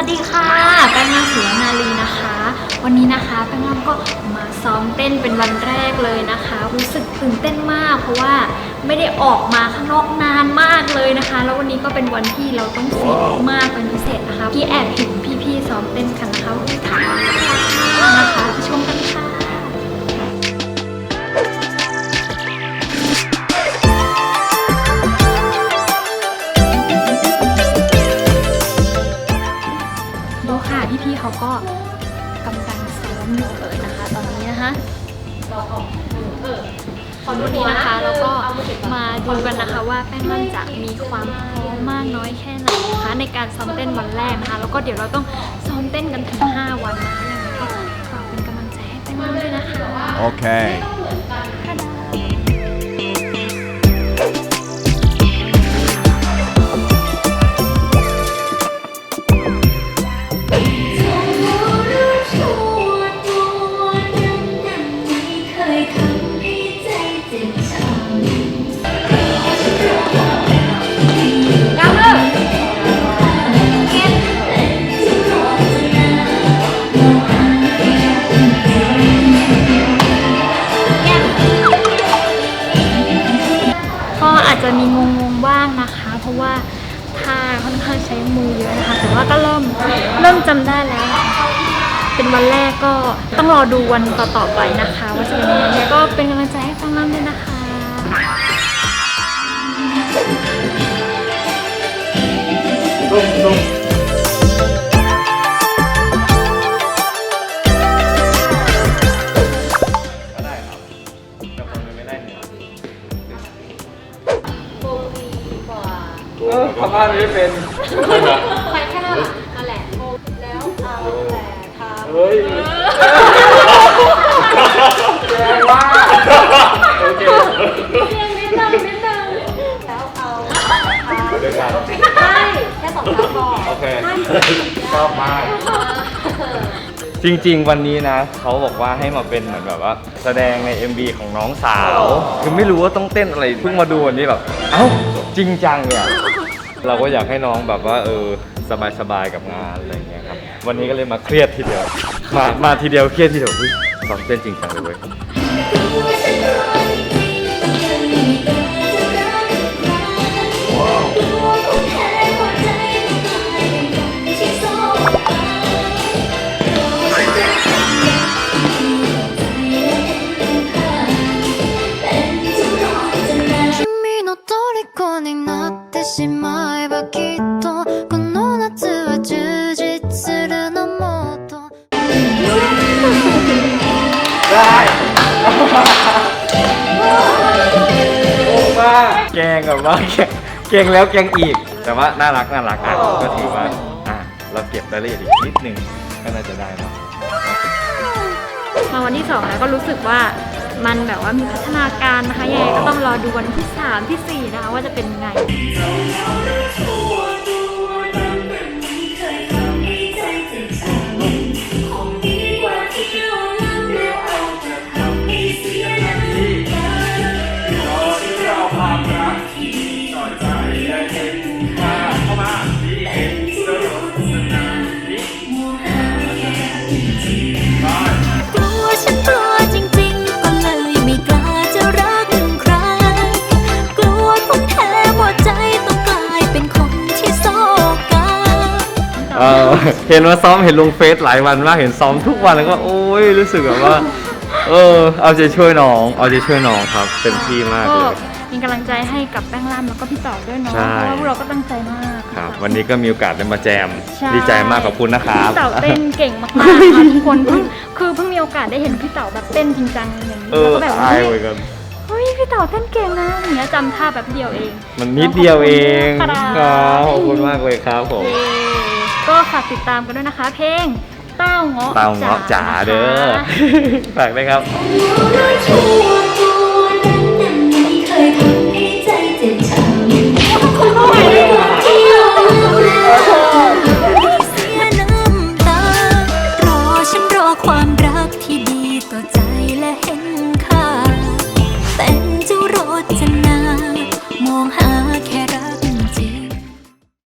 วัสดีค่ะ แป้งนางศิวนาลีนะคะ วันนี้นะคะแป้งนาก็มาซ้อมเต้นเป็นวันแรกเลยนะคะ รู้สึกตื่นเต้นมาก เพราะว่าไม่ได้ออกมาข้างนอกนานมากเลยนะคะ แล้ววันนี้ก็เป็นวันที่เราต้องฟิตมากเป็นพิเศษนะคะพี่แอบเห็นพี่ๆซ้อมเต้นกันนะคะว่าพี่ถาม ก็กำลังซ้อมอยู่เลยนะคะ ตอนนี้นะคะตอนนี้นะคะแล้วก็มาดูกันนะคะว่าแป้งมันจะมีความพร้อมมากน้อยแค่ไหนนะคะในการซ้อมเต้นวันแรกนะคะ แล้วก็เดี๋ยวเราต้องซ้อมเต้นกันถึง 5 วันนะคะยังไงก็ฝากเป็นกำลังใจให้แป้งมันด้วยนะคะ Okay. จจะมีงงๆบ้างนะคะ เพราะว่าท่าค่อนข้างใช้มือเยอะนะคะ แต่ว่าก็เริ่มเริ่มจำได้แล้ว เป็นวันแรกก็ต้องรอดูวันต่อๆไปนะคะ ว่าจะเป็นยังไงก็เป็นกำลังใจให้ฟังน้ำด้วยนะคะก็ เออทำบ้านไม่เป็นใช้แค่นั้นแหละนั่นแหละแล้วเอาแต่ทำเฮ้ยแรงมากโอเคเพียงนิดนึงนิดนึงแล้วเอาเดียวกันใช่แค่สองครั้งพอโอเคชอบมาก จริง ๆ วันนี้นะ เขาบอกว่าให้มาเป็นเหมือนแบบว่า แสดงใน MV ของน้องสาว คือไม่รู้ว่าต้องเต้นอะไรเพิ่งมาดูวันนี้แบบ เอ้า จริงจังเนี่ย เราก็อยากให้น้องแบบว่า เออ สบายๆกับงานอะไรอย่างเงี้ยครับ วันนี้ก็เลยมาเครียดทีเดียว มามาทีเดียวเครียดทีเดียวเฮ้ยซ้อมเต้นจริงจังเลยเว้ย แกงแบบว่าแกงแล้วแกงอีก แต่ว่าน่ารักน่ารักอะก็ถือว่าอะเราเก็บไายลเอียอีกนิดนึงก็น่าจะได้เนาะ มาวันที่สองแล้วก็รู้สึกว่า มันแบบว่ามีพัฒนาการนะคะยังไงก็ต้องรอดูวันที่สามที่สี่นะคะว่าจะเป็นยังไง เออเห็นว่าซ้อมเห็นลงเฟซหลายวันมากเห็นซ้อมทุกวันแล้วก็โอ้ยรู้สึกแบบว่า เออ เอาใจช่วยน้อง เอาใจช่วยน้องครับเต็มที่มากเลยมีกำลังใจให้กับแป้งล่ามแล้วก็พี่ต่อด้วยเนาะใช่ เพราะว่าพวกเราก็ตั้งใจมากครับ วันนี้ก็มีโอกาสได้มาแจมใช่ดีใจมากขอบคุณนะครับ พี่เต๋าเต้นเก่งมากๆค่ะทุกคนเพิ่งคือเพิ่งมีโอกาสได้เห็นพี่เต๋าแบบเต้นจริงจังอย่างนี้เอแล้วอก็แบบอาเฮ้ยยเหมือนกัน เฮ้ยพี่เต๋าเต้นเก่งนะอย่างเงี้ยจำท่าแบบเดียวเองมันนิดเดียวเองคครัรับขอบคุณมากเลยครับผมเย้ ก็ฝากติดตามกันด้วยนะคะ เพลงเต้าเงาะเตาเงาะจ๋าเด้อนะคะ ฝากด้วยครับชั่วตัวนั้นนั้นไม่เคยทำให้ใจเจ็บช้ำ